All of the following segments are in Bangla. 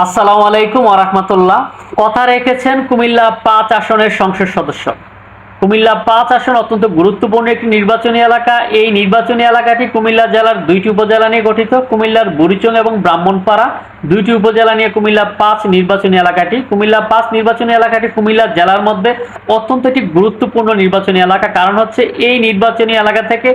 আসসালামু আলাইকুম ওরহমতুল্লাহ কথা রেখেছেন কুমিল্লা পাঁচ আসনের সংসদ সদস্য। কুমিল্লা পাঁচ আসন অত্যন্ত গুরুত্বপূর্ণ একটি নির্বাচনী এলাকা। এই নির্বাচনী এলাকাটি কুমিল্লা জেলার দুইটি উপজেলা নিয়ে গঠিত, কুমিল্লার বুড়িচং এবং ব্রাহ্মণপাড়া। দুইটি উপজেলা নিয়ে কুমিল্লা পাঁচ নির্বাচনী এলাকাটি। কুমিল্লা পাঁচ নির্বাচনী এলাকাটি কুমিল্লা জেলার মধ্যে অত্যন্ত একটি গুরুত্বপূর্ণ নির্বাচনী এলাকা। কারণ হচ্ছে এই নির্বাচনী এলাকা থেকে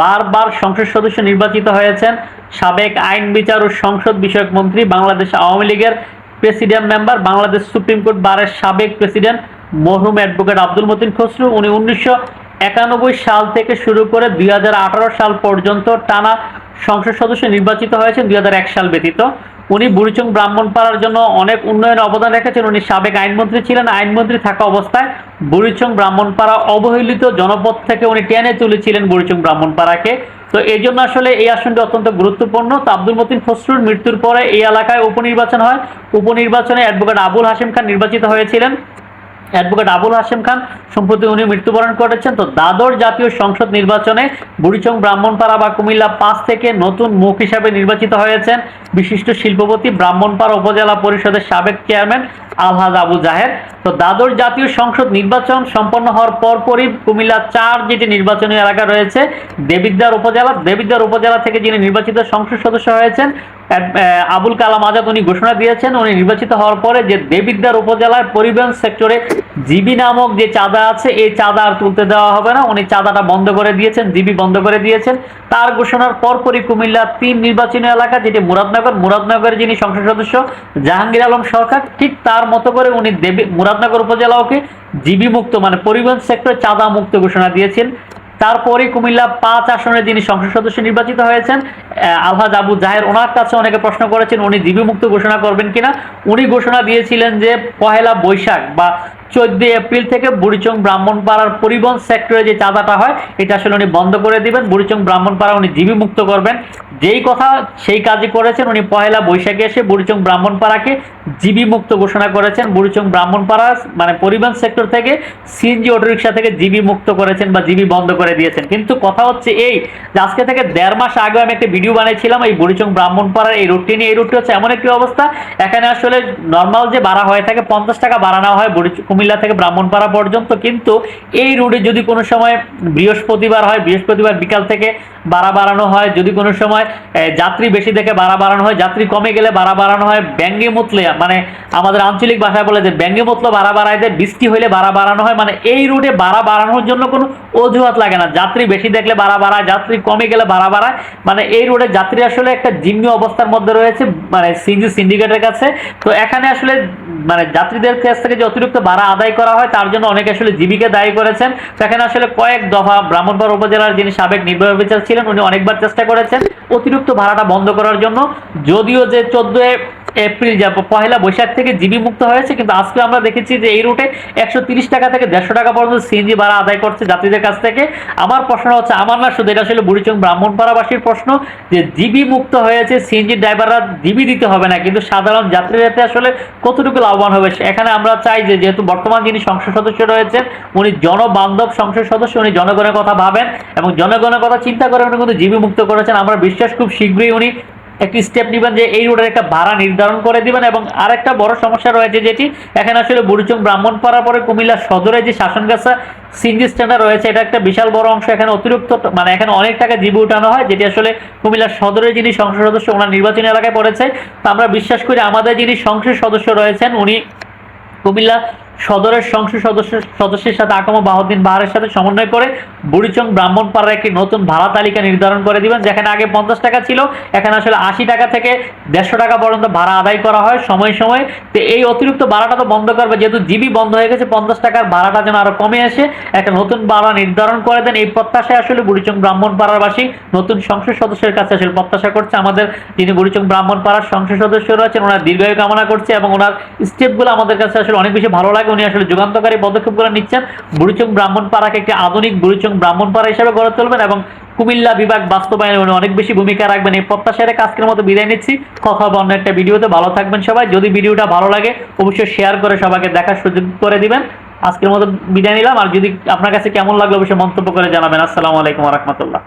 বারবার সংসদ সদস্য নির্বাচিত হয়েছেন সাবেক আইন বিচার ও সংসদ বিষয়ক মন্ত্রী, বাংলাদেশ আওয়ামী লীগের president member, Bangladesh supreme court বারের সাবেক প্রেসিডেন্ট মরহুম অ্যাডভোকেট আব্দুল মতিন খসরু, উনি উনিশশো একানব্বই সাল থেকে শুরু করে দুই সাল পর্যন্ত টানা সংসদ সদস্য নির্বাচিত হয়েছেন, দুই হাজার এক সাল ব্যতীত। উনি বুড়িচং ব্রাহ্মণপাড়ার জন্য অনেক উন্নয়নে অবদান রেখেছেন। উনি সাবেক আইনমন্ত্রী ছিলেন। আইনমন্ত্রী থাকা অবস্থায় বুড়িচং ব্রাহ্মণপাড়া অবহেলিত জনপদ থেকে উনি টেনে তুলেছিলেন বুড়িচং ব্রাহ্মণপাড়াকে। তো এই জন্য আসলে এই আসনটি অত্যন্ত গুরুত্বপূর্ণ। তো আব্দুল মতিন খসরুর মৃত্যুর পরে এই এলাকায় উপনির্বাচন হয়। উপনির্বাচনে অ্যাডভোকেট আবুল হাসিম খান নির্বাচিত হয়েছিলেন। অ্যাডভোকেট আবুল হাসেম খান। সম্প্রতি উনি মৃত্যুবরণ করেছেন। তো দাদর জাতীয় সংসদ নির্বাচনে বুড়িচং ব্রাহ্মণপাড়া বা কুমিল্লা পাঁচ থেকে নতুন মুখ হিসাবে নির্বাচিত হয়েছেন বিশিষ্ট শিল্পপতি ব্রাহ্মণপাড়া উপজেলা পরিষদের সাবেক চেয়ারম্যান আলহাজ আবু জাহের তো দাদর জাতীয় সংসদ নির্বাচন সম্পন্ন হওয়ার পরপরই কুমিল্লা চার যেটি নির্বাচনী এলাকা রয়েছে। দেবিদ্বার উপজেলা দেবিদ্বার উপজেলা থেকে যিনি নির্বাচিত সংসদ সদস্য হয়েছেন আবুল কালাম আজাদ উনি ঘোষণা দিয়েছেন। উনি নির্বাচিত হওয়ার পরে যে দেবিদ্বার উপজেলার পরিবহন সেক্টরে জিবি নামক যে চাঁদা আছে, এই চাঁদা আর তুলতে দেওয়া হবে না। উনি চাঁদাটা বন্ধ করে দিয়েছেন, জিবি বন্ধ করে দিয়েছেন। তার ঘোষণার পরপরই কুমিল্লার তিন নির্বাচনী এলাকা, যেটি মুরাদনগর, মুরাদনগরের যিনি সংসদ সদস্য, জাহাঙ্গীর আলম সরকার, ঠিক তার মতো করে উনি দেবী মুরাদনগর উপজেলাকে জিবি মুক্ত মানে পরিবহন সেক্টরে চাঁদা মুক্ত ঘোষণা দিয়েছেন। তারপরে কুমিল্লা পাঁচ আসনে যিনি সংসদ সদস্য নির্বাচিত হয়েছেন আলহাজ আবু জাহের, ওনার কাছে অনেকে প্রশ্ন করেছেন, উনি জিবি মুক্ত ঘোষণা করবেন কিনা? উনি ঘোষণা দিয়েছিলেন যে পহেলা বৈশাখ বা চোদ্দই এপ্রিল থেকে বুড়িচং ব্রাহ্মণপাড়ার পরিবহন সেক্টরে যে চাঁদাটা হয়, এটা আসলে উনি বন্ধ করে দিবেন। বুড়িচং ব্রাহ্মণপাড়া উনি জিবি মুক্ত করবেন। যেই কথা সেই কাজই করেছেন, উনি পহেলা বৈশাখে এসে বুড়িচং ব্রাহ্মণপাড়াকে জিবি মুক্ত ঘোষণা করেছেন। বুড়িচং ব্রাহ্মণপাড়া মানে পরিবহন সেক্টর থেকে সিএনজি অটোরিকশা থেকে জিবি মুক্ত করেছেন বা জিবি বন্ধ করে দিয়েছেন। কিন্তু কথা হচ্ছে এই যে আজকে থেকে দেড় মাস আগে আমি একটা ভিডিও বানিয়েছিলাম, এই বুড়িচং ব্রাহ্মণপাড়ার এই রুটটি নিয়ে। এই রুটটি হচ্ছে এমন একটি অবস্থা, এখানে আসলে নর্মাল যে ভাড়া হয়ে থাকে, পঞ্চাশ টাকা বাড়ানো হয় বুড়ি কুমিল্লা থেকে ব্রাহ্মণপাড়া পর্যন্ত কিন্তু এই রুটে যদি কোনো সময় বৃহস্পতিবার হয়, বৃহস্পতিবার বিকাল থেকে ভাড়া বাড়ানো হয়, যদি কোনো সময় যাত্রী বেশি দেখে ভাড়া বাড়ানো হয়, যাত্রী কমে গেলে ভাড়া বাড়ানো হয়, ব্যাঙ্গে মুতলে মানে আমাদের আঞ্চলিক ভাষায় বলে যে ব্যাঙ্গে মুতলো ভাড়া বাড়ায় দেয়, বৃষ্টি হলে ভাড়া বাড়ানো হয় মানে এই রুটে ভাড়া বাড়ানোর জন্য কোনো অজুহাত লাগে না। যাত্রী বেশি দেখলে ভাড়া বাড়ায়, যাত্রী কমে গেলে ভাড়া বাড়ায় মানে এই রুটে যাত্রী আসলে একটা জিম্মি অবস্থার মধ্যে রয়েছে মানে সিজি সিন্ডিকেটের কাছে। তো এখানে আসলে মানে যাত্রীদের কাছ থেকে যে অতিরিক্ত ভাড়া আদায় করা হয়, তার জন্য অনেকে আসলে জীবিকা দায়ী করেছেন। সেখানে আসলে কয়েক দফা ব্রাহ্মণবাড় উপজেলার যিনি সাবেক নির্বাহী বিচার ছিলেন, উনি অনেকবার চেষ্টা করেছেন অতিরিক্ত ভাড়াটা বন্ধ করার জন্য। যদিও যে চোদ্দ এপ্রিল যা পহেলা বৈশাখ থেকে জিবি মুক্ত হয়েছে কিন্তু আজকে আমরা দেখেছি যে এই রুটে একশো টাকা থেকে দেড়শো টাকা পর্যন্ত সিএনজি ভাড়া আদায় করছে যাত্রীদের কাছ থেকে। আমার প্রশ্ন হচ্ছে, আমার না শুধু এটা আসলে বুড়িচং ব্রাহ্মণপাড়াবাসীর প্রশ্ন যে জিবি মুক্ত হয়েছে, সিএনজি ড্রাইভাররা জিবি দিতে হবে না, কিন্তু সাধারণ যাত্রীরাতে আসলে কতটুকু লাভবান হবে? এখানে আমরা চাই যে যেহেতু বর্তমান যিনি সংসদ সদস্য রয়েছেন, উনি জনবান্ধব সংসদ সদস্য, উনি জনগণের কথা ভাবেন এবং জনগণের কথা চিন্তা করে উনি কিন্তু জিবি মুক্ত করেছেন। আমরা বিশ্বাস খুব শীঘ্রই উনি একটি স্টেপ নেবেন যে এই রোডের একটা ভাড়া নির্ধারণ করে দিবেন এবং আরেকটা বড় সমস্যা রয়েছে যেটি, এখানে আসলে বুড়িচং ব্রাহ্মণপাড়া পরে কুমিল্লা সদরে যে শাসনগাছা সিঙ্গি স্ট্যান্ডার রয়েছে, এটা একটা বিশাল বড় অংশ, এখানে অতিরিক্ত মানে এখানে অনেক টাকা জিবি উঠানো হয়, যেটি আসলে কুমিল্লা সদরের যিনি সংসদ সদস্য, ওনার নির্বাচনী এলাকায় পড়েছে। তো আমরা বিশ্বাস করি আমাদের যিনি সংসদ সদস্য রয়েছেন, উনি কুমিল্লা সদরের সংসদ সদস্য, সদস্যের সাথে আকমা বাহুদ্দিন বাহারের সাথে সমন্বয় করে বুড়িচং ব্রাহ্মণপাড়ার একটি নতুন ভাড়া তালিকা নির্ধারণ করে দিবেন, যেখানে আগে পঞ্চাশ টাকা ছিল, এখানে আসলে আশি টাকা থেকে দেড়শো টাকা পর্যন্ত ভাড়া আদায় করা হয় সময় সময়। তো এই অতিরিক্ত ভাড়াটা তো বন্ধ করবে, যেহেতু জিবি বন্ধ হয়ে গেছে, পঞ্চাশ টাকার ভাড়াটা যেন আরও কমে আসে। একটা নতুন ভাড়া নির্ধারণ করে দেন, এই প্রত্যাশায় আসলে বুড়িচং ব্রাহ্মণপাড়াবাসী নতুন সংসদ সদস্যের কাছে আসলে প্রত্যাশা করছে। আমাদের যিনি বুড়িচং ব্রাহ্মণপাড়ার সংসদ সদস্য রয়েছেন, ওনার দীর্ঘায়ু কামনা করছে এবং ওনার স্টেপগুলো আমাদের কাছে আসলে অনেক বেশি ভালো লাগে। উনি আসলে যুগান্তকারী পদক্ষেপগুলো নিচ্ছেন। বুড়িচং ব্রাহ্মণপাড়াকে একটি আধুনিক বুড়িচং ব্রাহ্মণপাড়া হিসেবে গড়ে তুলবেন এবং কুমিল্লা বিভাগ বাস্তবায়নে উনি অনেক বেশি ভূমিকা রাখবেন। এই প্রত্যাশারে আজকের মতো বিদায় নিচ্ছি। কথা হবে অন্য একটা ভিডিওতে। ভালো থাকবেন সবাই। যদি ভিডিওটা ভালো লাগে, অবশ্যই শেয়ার করে সবাইকে দেখার সুযোগ করে দিবেন। আজকের মতো বিদায় নিলাম। আর যদি আপনার কাছে কেমন লাগল, অবশ্যই মন্তব্য করে জানাবেন। আসসালামু আলাইকুম রহমতুল্লাহ।